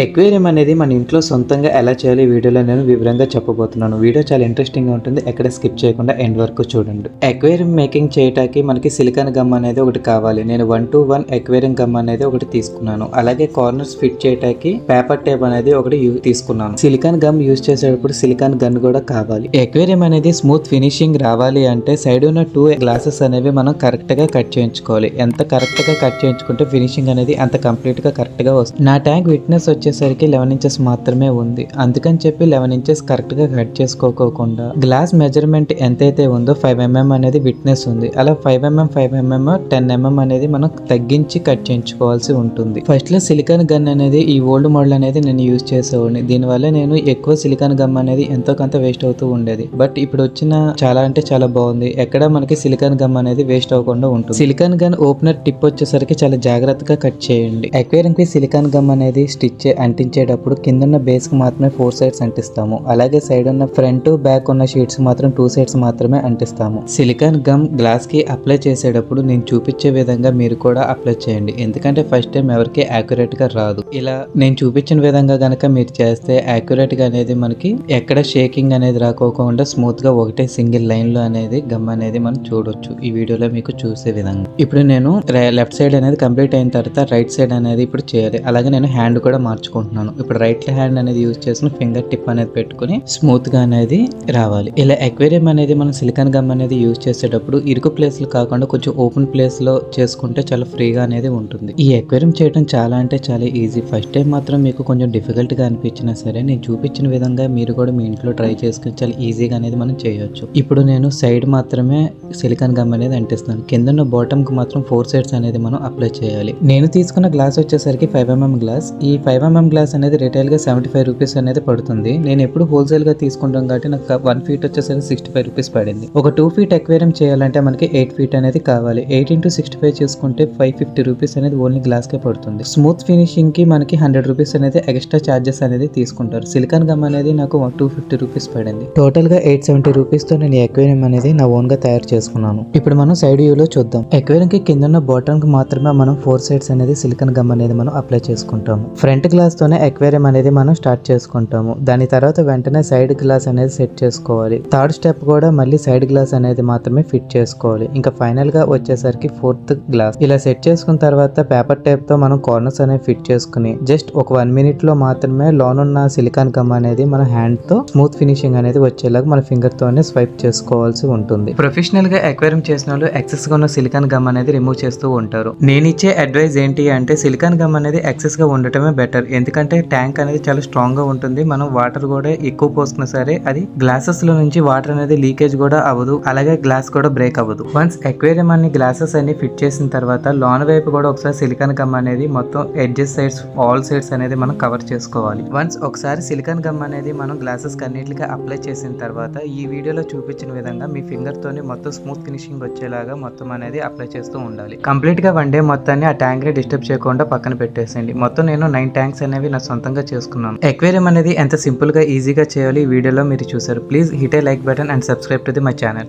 Aquarium అనేది మన ఇంట్లో సొంతంగా ఎలా చేయాలి వీడియోలో నేను వివరంగా చెప్పబోతున్నాను. వీడియో చాలా ఇంట్రెస్టింగ్గా ఉంటుంది. ఎక్కడ స్కిప్ చేయకుండా ఎండ్ వరకు చూడండి. ఎక్వేరియం మేకింగ్ చేయటానికి మనకి సిలికాన్ గమ్ అనేది ఒకటి కావాలి. నేను one two one aquarium gum అనేది ఒకటి తీసుకున్నాను. అలాగే కార్నర్స్ ఫిట్ చేయటానికి పేపర్ టేప్ అనేది ఒకటి తీసుకున్నాను. సిలికాన్ గమ్ యూజ్ చేసేటప్పుడు సిలికాన్ గన్ కూడా కావాలి. ఎక్వేరియం అనేది స్మూత్ ఫినిషింగ్ రావాలి అంటే సైడ్ ఉన్న టూ గ్లాసెస్ అనేవి మనం కరెక్ట్గా కట్ చేయించుకోవాలి. ఎంత కరెక్ట్గా కట్ చేయించుకుంటే ఫినిషింగ్ అనేది అంత కంప్లీట్గా కరెక్ట్గా వస్తుంది. నా ట్యాంక్ విట్నెస్ వచ్చేసరికి లెవెన్ ఇంచెస్ మాత్రమే ఉంది. అందుకని చెప్పి లెవెన్ ఇంచెస్ కరెక్ట్గా కట్ చేసుకోకోకుండా గ్లాస్ మెజర్మెంట్ ఎంతైతే ఉందో ఫైవ్ ఎంఎం mm అనేది విట్నెస్ ఉంది. అలా five mm five mm ten mm అనేది మనం తగ్గించి కట్ చేయించుకోవాల్సి ఉంటుంది. ఫస్ట్లో సిలికాన్ గన్ అనేది ఈ ఓల్డ్ మోడల్ అనేది నేను యూజ్ చేసేవాడిని. దీనివల్ల నేను ఎక్కువ సిలికాన్ గమ్ అనేది ఎంతో కొంత వేస్ట్ అవుతూ ఉండేది. బట్ ఇప్పుడు వచ్చిన చాలా అంటే చాలా బాగుంది. ఎక్కడ మనకి సిలికాన్ గమ్ అనేది వేస్ట్ అవ్వకుండా ఉంటుంది. సిలికాన్ గన్ ఓపెనర్ టిప్ వచ్చేసరికి చాలా జాగ్రత్తగా కట్ చేయండి. అక్వేరియం కి సిలికాన్ గమ్ అనేది స్టిచ్ అంటించేటప్పుడు కిందున్న బేస్కి మాత్రమే ఫోర్ సైడ్స్ అంటిస్తాము. అలాగే సైడ్ ఉన్న ఫ్రంట్ బ్యాక్ ఉన్న షీట్స్ మాత్రం టూ సైడ్స్ మాత్రమే అంటిస్తాము. సిలికాన్ గమ్ గ్లాస్కి అప్లై చేసేటప్పుడు నేను చూపించే విధంగా మీరు కూడా అప్లై చేయండి. ఎందుకంటే ఫస్ట్ టైం ఎవరికి యాక్యురేట్గా రాదు. ఇలా నేను చూపించిన విధంగా గనక మీరు చేస్తే యాక్యురేట్గా అనేది మనకి ఎక్కడ షేకింగ్ అనేది రాకోకుండా స్మూత్గా ఒకటే సింగిల్ లైన్లో అనేది గమ్ అనేది మనం చూడొచ్చు. ఈ వీడియోలో మీకు చూసే విధంగా. ఇప్పుడు నేను లెఫ్ట్ సైడ్ అనేది కంప్లీట్ అయిన తర్వాత రైట్ సైడ్ అనేది ఇప్పుడు చేయాలి. అలాగే నేను హ్యాండ్ కూడా మార్చుకుంటున్నాను ఇప్పుడు రైట్ హ్యాండ్ అనేది యూజ్ చేసిన ఫింగర్ టిప్ అనేది పెట్టుకుని స్మూత్గా అనేది రావాలి. ఇలా ఎక్వేరియం అనేది మనం సిలికాన్ గమ్ అనేది యూజ్ చేసేటప్పుడు ఇరుకు ప్లేస్లు కాకుండా కొంచెం ఓపెన్ ప్లేస్లో చేసుకుంటే చాలా ఫ్రీగా అనేది ఉంటుంది. ఈ ఎక్వేరియం చేయడం చాలా అంటే చాలా ఈజీ ఫస్ట్ టైం మాత్రం మీకు కొంచెం డిఫికల్ట్గా అనిపించినా సరే నేను చూపించిన విధంగా మీరు కూడా మీ ఇంట్లో ట్రై చేసుకుని చాలా ఈజీగా అనేది మనం చేయొచ్చు. ఇప్పుడు నేను సైడ్ మాత్రమే సిలికాన్ గమ్ అనేది అంటిస్తాను కింద బాటమ్కు మాత్రం ఫోర్ సైడ్స్ అనేది మనం అప్లై చేయాలి. నేను తీసుకున్న గ్లాస్ వచ్చేసరికి ఫైవ్ ఎంఎం గ్లాస్ ఈ ఫైవ్ ఎంఎం గ్లాస్ అనేది రిటైల్గా సెవెంటీ ఫైవ్ రూపీస్ అనేది పడుతుంది. నేను ఎప్పుడు హోల్సేల్గా తీసుకుంటాం కాబట్టి నాకు వన్ ఫీట్ వచ్చేసరికి సిక్స్టీ ఫైవ్ రూపీస్ పడింది. ఒక టూ ఫీట్ ఎక్వేరియం చేయాలంటే మనకి ఎయిట్ ఫీట్ అనేది కావాలి. ఎయిట్ ఇంటూ సిక్స్టీ ఫైవ్ చేసుకుంటే ఫైవ్ ఫిఫ్టీ రూపీస్ అనేది ఓన్లీ గ్లాస్కే పడుతుంది. స్మూత్ ఫినిషింగ్కి మనకి హండ్రెడ్ రూపీస్ అనేది ఎక్స్ట్రా చార్జెస్ అనేది తీసుకుంటారు. సిలికాన్ గమ్ అనేది నాకు టూ ఫిఫ్టీ రూపీస్ పడింది. టోటల్గా ఎయిట్ సెవెంటీ రూపీస్తో నేను ఎక్వేరియం అనేది నా ఓన్గా తయారు చేసుకున్నాను. ఇప్పుడు మనం సైడ్ వ్యూలో చూద్దాం. ఎక్వేరియం కింద ఉన్న బాటమ్కి మాత్రమే మనం ఫోర్ సైడ్స్ అనేది సిలికాన్ గమ్ అనేది మనం అప్లై చేసుకుంటాము. ఫ్రంట్ గ్లాస్ గ్లాస్తోనే ఎక్వేరియం అనేది మనం స్టార్ట్ చేసుకుంటాము. దాని తర్వాత వెంటనే సైడ్ గ్లాస్ అనేది సెట్ చేసుకోవాలి. థర్డ్ స్టెప్ కూడా మళ్ళీ సైడ్ గ్లాస్ అనేది మాత్రమే ఫిట్ చేసుకోవాలి. ఇంకా ఫైనల్గా వచ్చేసరికి ఫోర్త్ గ్లాస్ ఇలా సెట్ చేసుకున్న తర్వాత పేపర్ టేప్తో మనం కార్నర్స్ అనేవి ఫిట్ చేసుకుని జస్ట్ ఒక వన్ మినిట్లో మాత్రమే లోనున్న సిలికాన్ గమ్ అనేది మన హ్యాండ్తో స్మూత్ ఫినిషింగ్ అనేది వచ్చేలాగా మన ఫింగర్ తోనే స్వైప్ చేసుకోవాల్సి ఉంటుంది. ప్రొఫెషనల్గా ఎక్వేరియం చేసిన వాళ్ళు ఎక్సెస్గా ఉన్న సిలికాన్ గమ్ అనేది రిమూవ్ చేస్తూ ఉంటారు. నేను ఇచ్చే అడ్వైజ్ ఏంటి అంటే సిలికాన్ గమ్ అనేది ఎక్సెస్గా ఉండటమే బెటర్ ఎందుకంటే ట్యాంక్ అనేది చాలా స్ట్రాంగ్గా ఉంటుంది. మనం వాటర్ కూడా ఎక్కువ పోసుకున్నా సరే అది గ్లాసెస్లో నుంచి వాటర్ అనేది లీకేజ్ కూడా అవ్వదు. అలాగే గ్లాస్ కూడా బ్రేక్ అవ్వదు. వన్స్ ఎక్వేరియం అన్ని గ్లాసెస్ అన్ని ఫిట్ చేసిన తర్వాత లోన్ వైపు కూడా ఒకసారి సిలికాన్ గమ్ అనేది మొత్తం ఎడ్జెస్ సైడ్స్ ఆల్ సైడ్స్ అనేది మనం కవర్ చేసుకోవాలి. వన్స్ ఒకసారి సిలికాన్ గమ్ అనేది మనం గ్లాసెస్ కన్నిటిగా అప్లై చేసిన తర్వాత ఈ వీడియోలో చూపించిన విధంగా మీ ఫింగర్ తోని మొత్తం స్మూత్ ఫినిషింగ్ వచ్చేలాగా మొత్తం అనేది అప్లై చేస్తూ ఉండాలి. కంప్లీట్గా వన్ డే మొత్తాన్ని ఆ ట్యాంక్ని డిస్టర్బ్ చేయకుండా పక్కన పెట్టేసేయండి. మొత్తం నేను నైన్ ట్యాంక్స్ అనేవి నా సొంతంగా చేసుకున్నాను. ఎక్వేరియం అనేది ఎంత సింపుల్గా ఈజీగా చేయాలి ఈ వీడియోలో మీరు చూసారు please hit a like button and subscribe to the my channel